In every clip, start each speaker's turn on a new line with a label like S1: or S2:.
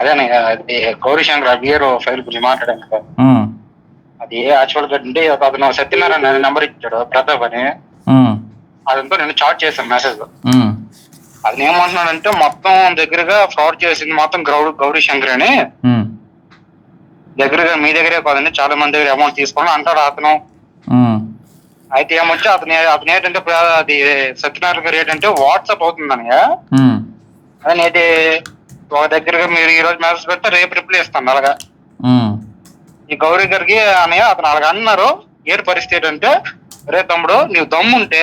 S1: అదే Gauri Shankar beer file గురించి మాట్లాడాను కదా. అది యాక్చువల్గా అంటే ఒక అతను సత్యనారాయణ నెంబర్ ఇచ్చాడు ప్రతాప్ అని. అదంతా నేను చాట్ చేశాను మెసేజ్ అది ఏమంటున్నాడంటే మొత్తం దగ్గరగా ఫ్రాడ్ చేసింది మొత్తం గౌరీ గౌరీ శంకర్ అని దగ్గరగా మీ దగ్గరే కాదండి చాలా మంది దగ్గర అమౌంట్ తీసుకుని అంటాడు అతను. అయితే ఏమొచ్చి అతను అతను ఏంటంటే అది సత్యనారాయణ గారు ఏంటంటే వాట్సాప్ అవుతుందని
S2: ఉమ్,
S1: అదే నేటి ఒక దగ్గరగా మీరు ఈ రోజు మెసేజ్ పెడితే రేపు రిప్లై ఇస్తాను అలాగా. ఈ గౌరీ గారికి అని అతను అలాగ అన్నారు. ఏ పరిస్థితి ఏంటంటే రే తమ్ముడు నీవు దమ్ముంటే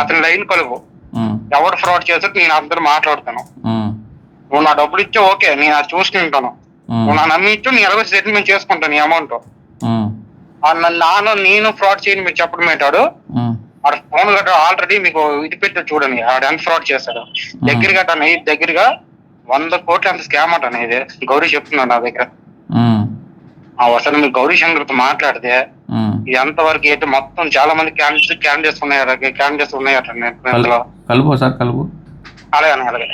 S1: అతని లైన్ కలుగు.
S2: ఉమ్,
S1: ఎవడు ఫ్రాడ్ చేస్తే నేను అందరూ మాట్లాడతాను. నువ్వు నా డబ్బులు ఇచ్చా ఓకే నేను అది చూసుకుంటాను నువ్వు నా నమ్మి ఇచ్చు నేను ఎలాగో సెటిల్మెంట్ చేసుకుంటాను ఈ అమౌంట్
S2: ఉమ్,
S1: నాను నేను ఫ్రాడ్ చేయని మీరు చెప్పడం ఏంటాడు? ఆడ ఫోన్ గట్రా ఆల్రెడీ మీకు ఇది పెట్టి చూడండి ఆడ ఎంత ఫ్రాడ్ చేస్తాడు దగ్గర గట్రా నీ దగ్గరగా వంద కోట్ల అంత స్కామ్ అంట ఇది గౌరీ చెప్తున్నాడు నా దగ్గర. అసలు మీరు గౌరీ శంకర్తో మాట్లాడితే
S2: ఉమ్.
S1: ఇది ఎంతవరకు అయితే మొత్తం చాలా మంది క్యాండిడేట్స్ క్యాండిడేట్స్ ఉన్నాయట క్యాండిడేట్స్ ఉన్నాయట
S2: కలు-
S1: ఇందులో
S2: కలుపు ఒకసారి కలుపు.
S1: అలాగే అన్న, అలాగే.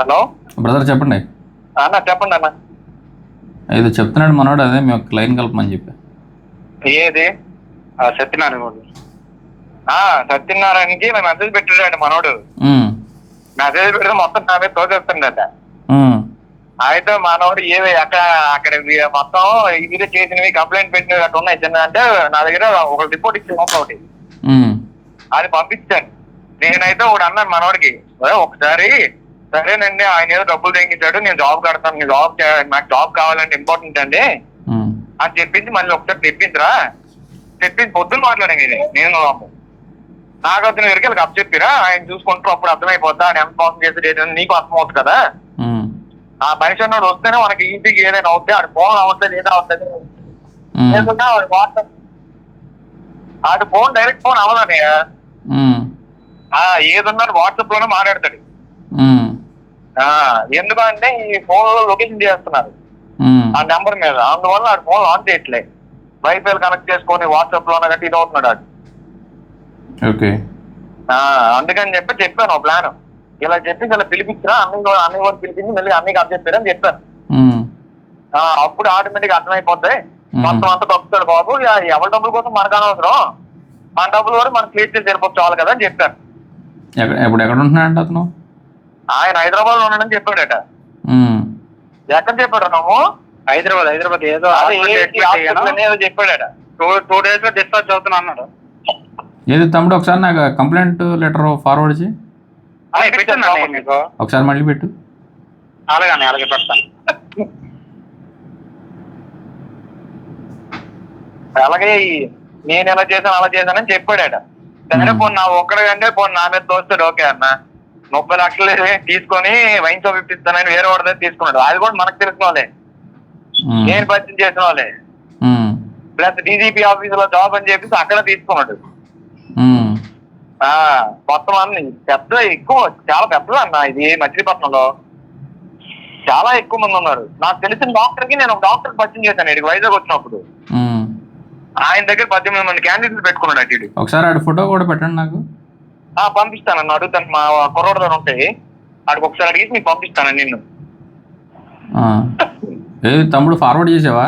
S1: హలో?
S2: బ్రదర్ చెప్పండి.
S1: అన్న చెప్పండి అన్న.
S2: ఏదో చెప్తున్నాడు మనోడు అదే మేము లైన్ కలపమని చెప్పి.
S1: ఏది? ఆ, సత్యనారాయణ మేము మెసేజ్ పెట్టాడు మనోడు. మెసేజ్ పెడితే మొత్తం నా మీద తోచేస్తుండట అయితే మనోడు ఏవి అక్కడ అక్కడ మొత్తం ఇది చేసినవి కంప్లైంట్ పెట్టినవి అట్లా ఉన్నాయి. చిన్న అంటే నా దగ్గర ఒక రిపోర్ట్ ఇచ్చి ఒకటి. అది పంపించాను. నేనైతే ఒకటి అన్నాను మనోడికి "ఒరేయ్, ఒకసారి సరేనండి ఆయన ఏదో డబ్బులు తెగించాడు నేను జాబ్ కడతాను నేను జాబ్ నాకు జాబ్ కావాలంటే ఇంపార్టెంట్ అండి. అని చెప్పించి మళ్ళీ ఒకసారి తెప్పించరా. తెప్పించి పొద్దున్న మాట్లాడాను నేను నాకు అతను దగ్గరికి వెళ్ళి అప్ చెప్పిరా? ఆయన చూసుకుంటారు అప్పుడు అర్థమైపోద్దా? ఆయన ఎంత మోసం చేసి ఏంటని నీకు అర్థమవుతుంది కదా? ఆ మనిషి అన్నాడు వస్తేనే మనకి ఈజీగా ఏదైనా అవుతుంది ఆడు ఫోన్ అవుతుంది ఏదో అవుతుంది లేకుంటే ఆడు వాట్సాప్ ఆడు ఫోన్ డైరెక్ట్ ఫోన్ అవ్వదని
S2: ఉమ్,
S1: ఆ ఏదన్నా వాట్సాప్లోనే మాట్లాడతాడు ఎందుకంటే ఈ ఫోన్లో లొకేషన్ చేస్తున్నారు. ఆ నెంబర్ మీద. అందువల్ల ఆడు ఫోన్ ఆన్ చేయట్లే. వైఫై కనెక్ట్ చేసుకొని వాట్సాప్లోనే కట్టి ఇది అవుతున్నాడు ఆడు.
S2: ఓకే.
S1: ఆ, అందుకని చెప్పి చెప్పాను ఒక ప్లాన్ ఇలా చెప్పి ఇలా పిలిపించరా అన్ని కూడా- అన్ని కూడా పిలిపించి మళ్ళీ అన్ని అప్ చెప్పారని చెప్పాను. అప్పుడు ఆటోమేటిక్ అర్థమైపోతాయి. మొత్తం అంతా తప్పుతాడు బాబు. ఇక ఎవరి డబ్బుల కోసం మనకు అనవసరం. మన డబ్బులు కూడా మనం క్లియర్ చేసి వెళ్ళిపోవచ్చు చాలు కదా అని చెప్పాను.
S2: ఎక్కడ ఇప్పుడు ఎక్కడ ఉంటున్నాడంట అతను?
S1: ఆయన హైదరాబాద్లో ఉన్నాడని చెప్పాడట. ఎక్కడ చెప్పాడు నువ్వు హైదరాబాద్ హైదరాబాద్ ఏదో ఏదో చెప్పాడట. టూ టూ డేస్లో డిశ్చార్జ్ అవుతున్నా అన్నాడు.
S2: ఏది తమ్ముడు ఒకసారి నాకు కంప్లైంట్ లెటర్ ఫార్వర్డ్ చేయి. ఒకసారి మళ్ళీ పెట్టు.
S1: అలాగే అలాగే పెడతాను. అలాగే నేను ఎలా చేశాను అలా చేశానని చెప్పాడట. సరే. పోనీ నా ఒక్కడికంటే పోనీ నా మీద తోస్తాడు ఓకే అన్న. ముప్పై లక్షలు తీసుకొని వైన్ షాప్ ఇప్పిస్తానని వేరే వాడి దగ్గర తీసుకున్నాడు. అది కూడా మనకు తెలిసిన వాళ్ళే. నేను పరిచయం చేసిన వాళ్ళే. ప్లస్ డీజీపీ ఆఫీస్లో జాబ్ అని చెప్పేసి అక్కడ తీసుకున్నాడు. మొత్తం అన్ని. పెద్ద ఎక్కువ చాలా పెద్దది అన్న ఇది మచిలీపట్నంలో. చాలా ఎక్కువ మంది ఉన్నారు. నాకు తెలిసిన డాక్టర్కి నేను ఒక డాక్టర్ పరిచయం చేశాను. ఇక్కడికి వైజాగ్ వచ్చినప్పుడు. ఆయన దగ్గర పద్దెనిమిది మంది క్యాండిడేట్లు పెట్టుకున్నాడు అటు.
S2: ఒకసారి ఆడి ఫోటో కూడా పెట్టండి నాకు.
S1: ఆ పంపిస్తానన్న అడుగుతాను. మా కుర్రోడు దగ్గర ఉంటాయి అక్కడికి ఒకసారి అడిగి మీకు పంపిస్తాను నిన్ను.
S2: తమ్ముడు ఫార్వర్డ్ చేసావా?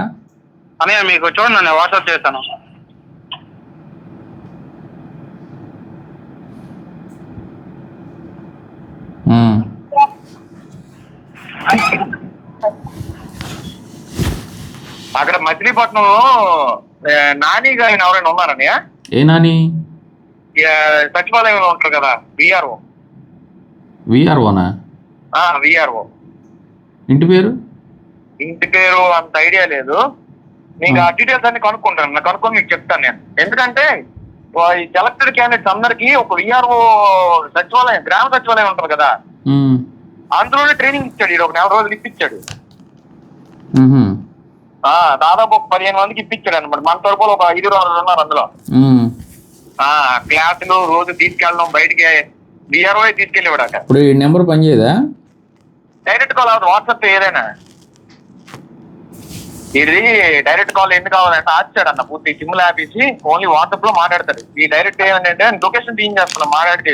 S1: అన్నయ్య మీకు చూడండి నేను వాట్సాప్ చేస్తాను. అక్కడ మచిలీపట్నంలో ఆ, నాని గారిని ఎవరైనా ఉన్నారన్నయ్య
S2: ఏ నాని?
S1: సచివాలయంలో ఉంటారు కదా విఆర్ఓ
S2: విఆర్ఓనా
S1: విఆర్ఓ
S2: ఇంటి పేరు?
S1: ఇంటి పేరు అంత ఐడియా లేదు. మీకు ఆ. డీటెయిల్స్ అన్ని కనుక్కుంటాను నాకు కనుక్కొని మీకు చెప్తాను నేను. ఎందుకంటే సెలెక్టెడ్ క్యాండిడేట్స్ అందరికి ఒక విఆర్ఓ సచివాలయం గ్రామ సచివాలయం ఉంటుంది కదా. అందులోనే ట్రైనింగ్ ఇచ్చాడు ఈడు ఒక నెల రోజులు ఇప్పించాడు. దాదాపు ఒక పదిహేను మందికి ఇప్పించాడు అనమాట మన తరపులో ఒక ఐదు రోజులు ఉన్నారు అందులో. క్లాసులు రోజు తీసుకెళ్ళడం బయటికి విఆర్ఓ తీసుకెళ్ళేవాడు అక్కడ.
S2: ఇప్పుడు ఈ నెంబర్ పనిచేయదా?
S1: డైరెక్ట్ కాల్ అవుతుంది వాట్సాప్ ఏదైనా. ఇది డైరెక్ట్ కాల్ ఎందుకు కావాలంటే ఆచాడు అన్న పూర్తి సిమ్ ఆపేసి ఓన్లీ వాట్సాప్లో మాట్లాడతాడు. ఈ డైరెక్ట్ ఏంటంటే లొకేషన్ టీమ్ చేస్తున్నాం మాట్లాడితే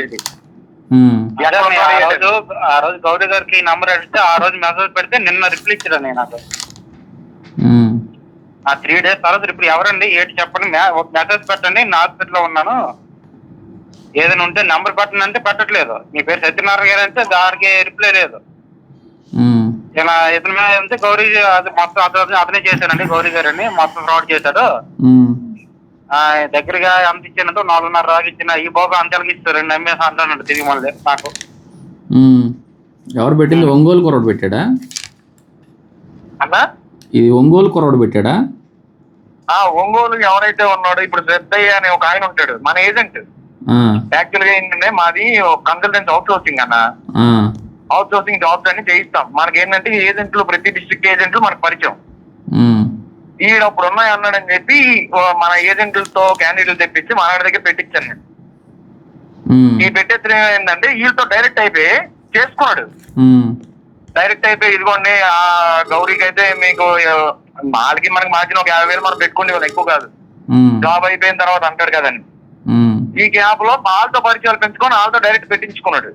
S3: ఆ రోజు ఆ రోజు గౌరీ గారికి నంబర్ అడిగితే ఆ రోజు మెసేజ్ పెడితే నిన్న రిప్లై ఇచ్చాడు నేను నాకు. ఆ త్రీ డేస్ తర్వాత ఇప్పుడు ఎవరండి? ఏంటి చెప్పండి? మెసేజ్ పెట్టండి. నేను హాస్పిటల్లో ఉన్నాను. ఏదైనా ఉంటే నంబర్ పెట్టండి అంటే పెట్టట్లేదు. మీ పేరు సత్యనారాయణ గారు అంటే దానికి రిప్లై లేదు. ఇలా ఇతని మీద ఉంటే గౌరీ అది మొత్తం అతను అతనే చేశానండి గౌరీ గారు అని మొత్తం ఫ్రాడ్ చేశాడు. దగ్గరగా ఎంత ఇచ్చినట్టు నాలుగున్నర రాగి ఇచ్చిన. ఈ బాబు అంతలకి ఇస్తారు రెండు నమ్మేసి అంటానండి తిరిగి మళ్ళీ నాకు.
S2: ఎవరు పెట్టింది? ఒంగోలు కుర్రోడు పెట్టాడా?
S1: అన్న?
S2: ఇది ఒంగోలు కుర్రోడు పెట్టాడా?
S1: ఆ ఒంగోలు ఎవరైతే ఉన్నాడో ఇప్పుడు శ్రద్ధయ్య అనే ఒక ఆయన ఉంటాడు మన ఏజెంట్. యాక్చువల్గా ఏంటంటే మాది కన్సల్టెన్స్ అవుట్ సోర్సింగ్ అన్న. అవుట్ సోర్సింగ్ జాబ్స్ అన్ని చేయిస్తాం. మనకి ఏంటంటే ఏజెంట్లు ప్రతి డిస్ట్రిక్ట్ ఏజెంట్లు మనకు పరిచయం. ఈడ అప్పుడు ఉన్నాయి అన్నాడని చెప్పి మన ఏజెంట్లతో క్యాండిడేట్లు తెప్పించి మన దగ్గర పెట్టించాను నేను. ఈ పెట్టేసిన ఏంటంటే వీళ్ళతో డైరెక్ట్ అయిపోయి చేసుకున్నాడు. డైరెక్ట్ అయిపోయి ఇదిగోండి ఆ గౌరీకి అయితే మీకు వాళ్ళకి మనకి మార్జిన్ ఒక యాభై వేలు మనం పెట్టుకుంటే ఎక్కువ కాదు. జాబ్ అయిపోయిన తర్వాత అంటాడు కదండి. ఈ గ్యాప్లో వాళ్ళతో పరిచయాలు పెంచుకొని వాళ్ళతో డైరెక్ట్ పెట్టించుకున్నాడు.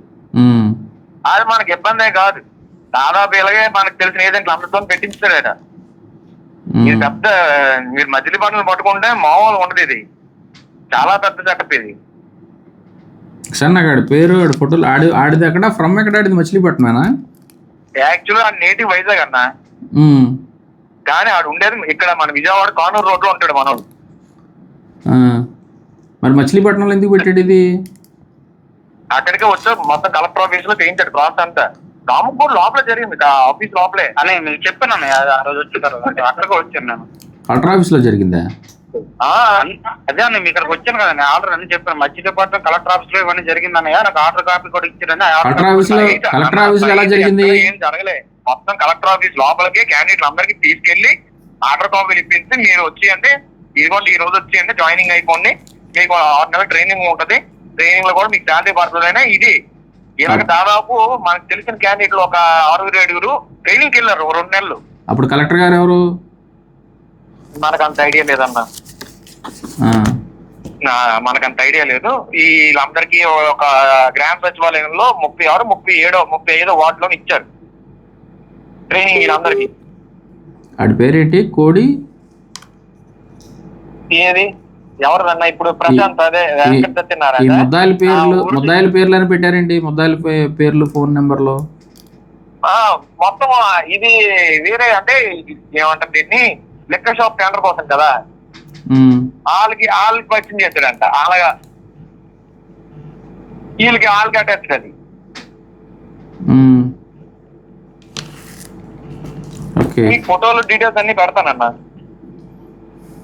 S1: అది మనకి ఇబ్బందే కాదు దాదాపు ఇలాగే మనకు తెలిసిన ఏజెంట్లు అందరితో పెట్టించాడట ఇది. పెద్ద మీరు మజిలీ పనులు పట్టుకుంటే మామూలు ఉండదు ఇది. చాలా పెద్ద సెటప్ ఇది.
S2: ఆడి పేరు ఆడి ఫోటోలు ఆడి ఆడిది ఎక్కడ? ఫ్రమ్ ఎక్కడ ఆడిది? మచిలీపట్నమేనా?
S1: యాక్చువల్ ఆ నేటివ్ వైజాగ్ అన్న. కానీ ఆడు ఉండేది ఇక్కడ మన విజయవాడ కానూరు రోడ్లో ఉంటాడు మనోడు.
S2: మరి మచిలీపట్నంలో ఎందుకు పెట్టాడు ఇది?
S1: అక్కడికే వచ్చా మొత్తం కలెక్టర్ ఆఫీస్లో చేయించాడు ప్రాసెస్ అంతా. రామపూర్ లోపల జరిగింది ఆ ఆఫీస్ లోపలే.
S3: అని మీకు చెప్పాను అన్నయ్య, ఆ రోజు వచ్చిన తర్వాత అక్కడికి వచ్చాను నేను.
S2: కలెక్టర్ ఆఫీస్లో జరిగిందా?
S1: ఆ,
S3: అన్- అదే అన్న మీ ఇక్కడికి వచ్చాను కదా నేను ఆర్డర్ అని చెప్పాను. మధ్య డిపార్ట్మెంట్ కలెక్టర్ ఆఫీస్లో ఇవన్నీ జరిగింది అన్నయ్య నాకు ఆర్డర్ కాపీ కూడా ఇచ్చారని ఆ order?
S2: కలెక్టర్ ఆఫీస్లో ఎలా జరిగింది?
S1: ఎక్కడ ఏం జరగలే. మొత్తం కలెక్టర్ ఆఫీస్ లోపలికి క్యాండిడేట్ అందరికి తీసుకెళ్ళి ఆర్డర్ కాపీలు ఇప్పించి మీరు వచ్చి అంటే ఇదిగోండి ఈ రోజు వచ్చి అంటే జాయినింగ్ అయిపోండి. మీకు ఆరు నెలల ట్రైనింగ్ ఉంటది. ట్రైనింగ్లో కూడా మీకు శాలరీ పడుతుందనే ఇది ఇలాగ దాదాపు మనకు తెలిసిన క్యాండిడేట్లు ఒక ఆరుగురు ఏడుగురు ట్రైనింగ్ వెళ్ళారు రెండు నెలలు.
S2: అప్పుడు కలెక్టర్ గారు ఎవరు?
S1: మనకు అంత ఐడియా లేదన్నా.
S2: ఆ.
S1: నా- మనకు అంత ఐడియా లేదు. ఈ వీళ్ళందరికీ ఒక గ్రామ సచివాలయంలో ముప్పై ఆరు ముప్పై ఏడో ముప్పై ఐదో వార్డులో ఇచ్చారు. ట్రైనింగ్ వీళ్ళందరికీ.
S2: ఆడి పేరేంటి? కోడి?
S1: ఏది? ఎవరు ఇప్పుడు ప్రశాంత్ అదే
S2: ఈ- ముద్దాయిల పేర్లు ముద్దాయిల పేర్లు అని పెట్టారేంటి ముద్దాయిల పేర్లు ఫోన్ నెంబర్లో.
S1: ఆ, మొత్తం ఇది వేరే అంటే ఏమంటారు దీన్ని? లెక్క షాప్ టెండర్ కోసం కదా. వాళ్ళకి వాళ్ళకి పరిచయం చేశాడంట. అలాగా వీళ్ళకి వాళ్ళకి అటాచ్డ్ అది ఫోటోలు డీటెయిల్స్ అన్ని పెడతానన్న.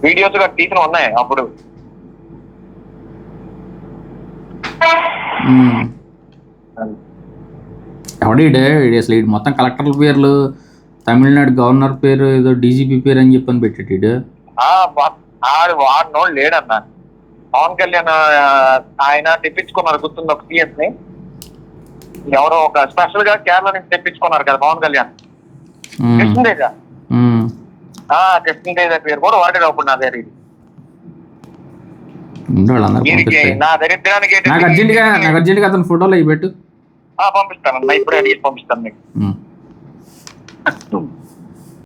S1: వీడియోస్ కూడా తీసిన ఉన్నాయి అప్పుడు.
S2: ఎవడీడే అసలు ఈడు మొత్తం కలెక్టర్ల పేర్లు తమిళనాడు గవర్నర్ పేరు ఏదో డీజీపీ పేరు అని చెప్పని
S1: వా- ఆడు వాడినోడు లేడన్న. పవన్ కళ్యాణ్ ఆయన తెప్పించుకున్నారు గుర్తుంది ఒక సీఎస్ని ఎవరో ఒక స్పెషల్గా కేరళ నుంచి తెప్పించుకున్నారు కదా పవన్ కళ్యాణ్. కృష్ణదేజ ఆ కృష్ణదేజ పేరు కూడా వాడాడు అప్పుడు నా దగ్గర నా దరిద్రానికి
S2: నాకు అతని ఫోటోలు అవి పెట్టు.
S1: ఆ, పంపిస్తాను. ఇప్పుడే అడిగి పంపిస్తాను మీకు.